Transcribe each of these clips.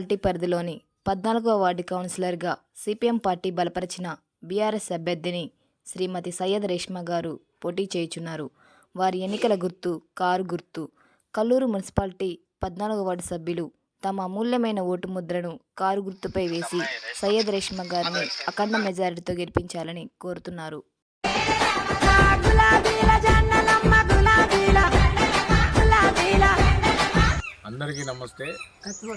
Municipality పరిధిలోని పద్నాలుగవ ward కౌన్సిలర్గా సిపిఎం పార్టీ బలపరిచిన బీఆర్ఎస్ అభ్యర్థిని శ్రీమతి సయ్యద్ రేష్మా గారు పోటీ చేయుచున్నారు. వారి ఎన్నికల గుర్తు కారు గుర్తు కల్లూరు మున్సిపాలిటీ పద్నాలుగవ వార్డు సభ్యులు తమ అమూల్యమైన ఓటు ముద్రను కారు గుర్తుపై వేసి సయ్యద్ రేష్మా గారిని అఖండ మెజారిటీతో గెలిపించాలని కోరుతున్నారు. అందరికీ నమస్తే.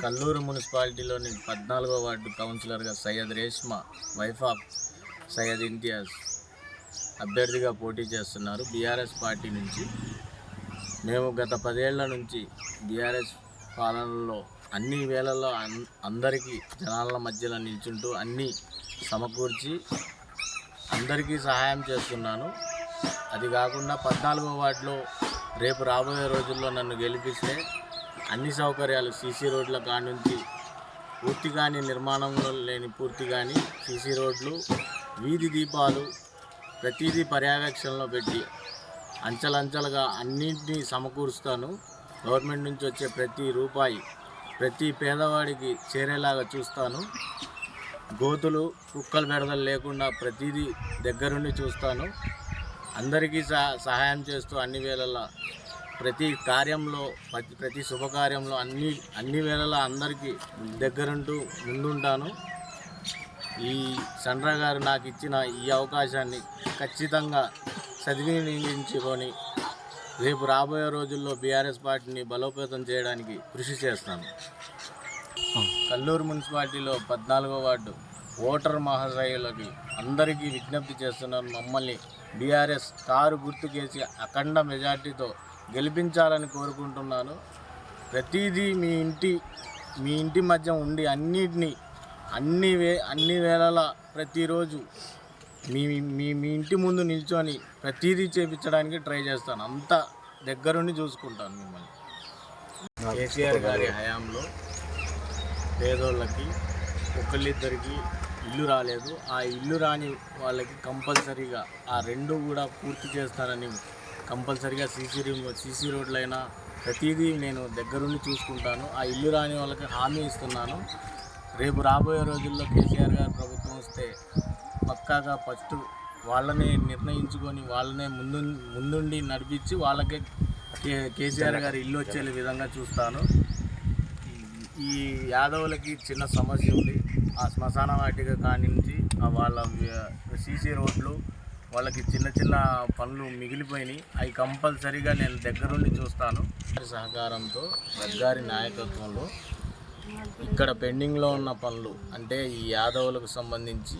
కల్లూరు మున్సిపాలిటీలోని పద్నాలుగో వార్డు కౌన్సిలర్గా సయ్యద్ రేష్మా వైఫ్ ఆఫ్ సయ్యద్ ఇంతియాజ్ అభ్యర్థిగా పోటీ చేస్తున్నారు బీఆర్ఎస్ పార్టీ నుంచి. మేము గత పదేళ్ళ నుంచి బీఆర్ఎస్ పాలనలో అన్ని వేళల్లో అందరికీ జనాల మధ్యలో నిల్చుంటూ అన్నీ సమకూర్చి అందరికీ సహాయం చేస్తున్నాను. అది కాకుండా పద్నాలుగో వార్డులో రేపు రాబోయే రోజుల్లో నన్ను గెలిపిస్తే అన్ని సౌకర్యాలు సీసీ రోడ్ల కాడ నుంచి పూర్తి కాని నిర్మాణంలో లేని పూర్తి కాని సీసీ రోడ్లు వీధి దీపాలు ప్రతిదీ పర్యవేక్షణలో పెట్టి అంచెలంచెలుగా అన్నింటినీ సమకూరుస్తాను. గవర్నమెంట్ నుంచి వచ్చే ప్రతి రూపాయి ప్రతి పేదవాడికి చేరేలాగా చూస్తాను. గోతులు కుక్కలు బెడదలు లేకుండా ప్రతిదీ దగ్గరుండి చూస్తాను. అందరికీ సహ- సహాయం చేస్తూ అన్ని వేళలా ప్రతి కార్యంలో ప్రతి ప్రతి శుభకార్యంలో అన్ని అన్ని వేళలా అందరికీ దగ్గరుంటూ ముందుంటాను. ఈ సండ్ర గారు నాకు ఇచ్చిన ఈ అవకాశాన్ని ఖచ్చితంగా సద్వినియోగించుకొని రేపు రాబోయే రోజుల్లో బీఆర్ఎస్ పార్టీని బలోపేతం చేయడానికి కృషి చేస్తాను. కల్లూరు మున్సిపాలిటీలో పద్నాలుగో వార్డు ఓటర్ మహాశయులకి అందరికీ విజ్ఞప్తి చేస్తున్నాను. మమ్మల్ని బీఆర్ఎస్ కారు గుర్తుకేసి అఖండ మెజార్టీతో గెలిపించాలని కోరుకుంటున్నాను. ప్రతిదీ మీ ఇంటి మీ ఇంటి మధ్య ఉండి అన్నిటినీ అన్ని వే అన్ని వేళలా ప్రతిరోజు మీ మీ మీ ఇంటి ముందు నిల్చొని ప్రతిదీ చేపించడానికి ట్రై చేస్తాను. అంత దగ్గరుండి చూసుకుంటాను మిమ్మల్ని. కేసీఆర్ గారి హయాంలో పేదోళ్ళకి ఒకళ్ళిద్దరికి ఇల్లు రాలేదు. ఆ ఇల్లు రాని వాళ్ళకి కంపల్సరీగా ఆ రెండు కూడా పూర్తి చేస్తానని కంపల్సరిగా సీసీ సీసీ రోడ్లైనా ప్రతిదీ నేను దగ్గరుండి చూసుకుంటాను. ఆ ఇల్లు రాని వాళ్ళకి హామీ ఇస్తున్నాను. రేపు రాబోయే రోజుల్లో కేసీఆర్ గారు ప్రభుత్వం వస్తే పక్కాగా ఫస్ట్ వాళ్ళనే నిర్ణయించుకొని వాళ్ళనే ముందు ముందుండి నడిపించి వాళ్ళకే కే కేసీఆర్ గారి ఇల్లు వచ్చే విధంగా చూస్తాను. ఈ యాదవులకి చిన్న సమస్య ఉంది. ఆ శ్మశాన వాటిక కానించి వాళ్ళ సీసీ రోడ్లు వాళ్ళకి చిన్న చిన్న పనులు మిగిలిపోయినాయి. అవి కంపల్సరీగా నేను దగ్గరుండి చూస్తాను. సహకారంతో గద్దారి నాయకత్వంలో ఇక్కడ పెండింగ్లో ఉన్న పనులు అంటే ఈ యాదవులకు సంబంధించి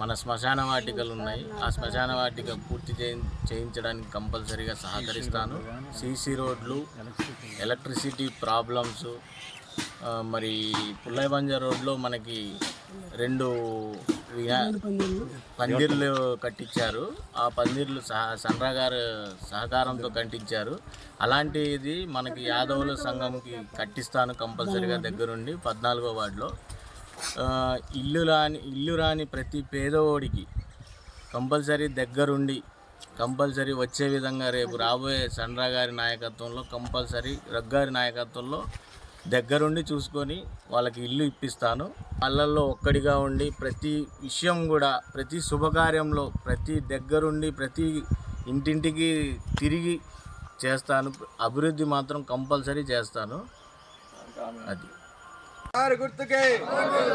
మన శ్మశాన వాటికలు ఉన్నాయి. ఆ శ్మశాన వాటిక పూర్తి చేయించడానికి కంపల్సరీగా సహకరిస్తాను. సీసీ రోడ్లు ఎలక్ట్రిసిటీ ప్రాబ్లమ్స్ మరి పుల్లయ్య రోడ్లో మనకి రెండు పందిర్లు కట్టించారు. ఆ పందిర్లు సహ సన్రా గారు సహకారంతో కట్టించారు అలాంటిది మనకి యాదవుల సంఘంకి కట్టిస్తాను కంపల్సరీగా దగ్గరుండి పద్నాలుగో వార్డులో. ఇల్లు రాని ఇల్లు రాని ప్రతి పేదోడికి కంపల్సరీ దగ్గరుండి కంపల్సరీ వచ్చే విధంగా రేపు రాబోయే సన్రా గారి నాయకత్వంలో కంపల్సరీ రగ్గారి నాయకత్వంలో దగ్గరుండి చూసుకొని వాళ్ళకి ఇల్లు ఇప్పిస్తాను. వాళ్ళల్లో ఒక్కడిగా ఉండి ప్రతి విషయం కూడా ప్రతి శుభకార్యంలో ప్రతి దగ్గరుండి ప్రతి ఇంటింటికి తిరిగి చేస్తాను. అభివృద్ధి మాత్రం కంపల్సరీ చేస్తాను. అది. కారు గుర్తుకే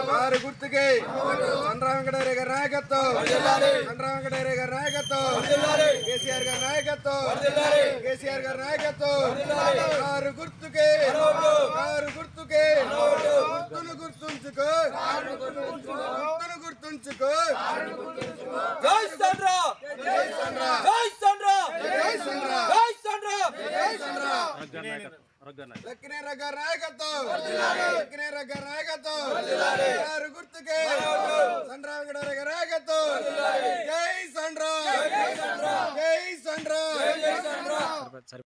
కారు గుర్తుకే. చంద్ర వెంకటేశ్వర గారి నాయకత్వం. చంద్ర వెంకటేశ్వర గారి నాయకత్వం. కేసీఆర్ గారి నాయకత్వం. కేసీఆర్ గారి నాయకత్వం. వారు గుర్తుకే వారు గుర్తుకే. గుర్తును గుర్తుంచుకో. గుర్తును గుర్తుంచుకో. సంగ్రా లక్కినేర గారి నాయకత్వం.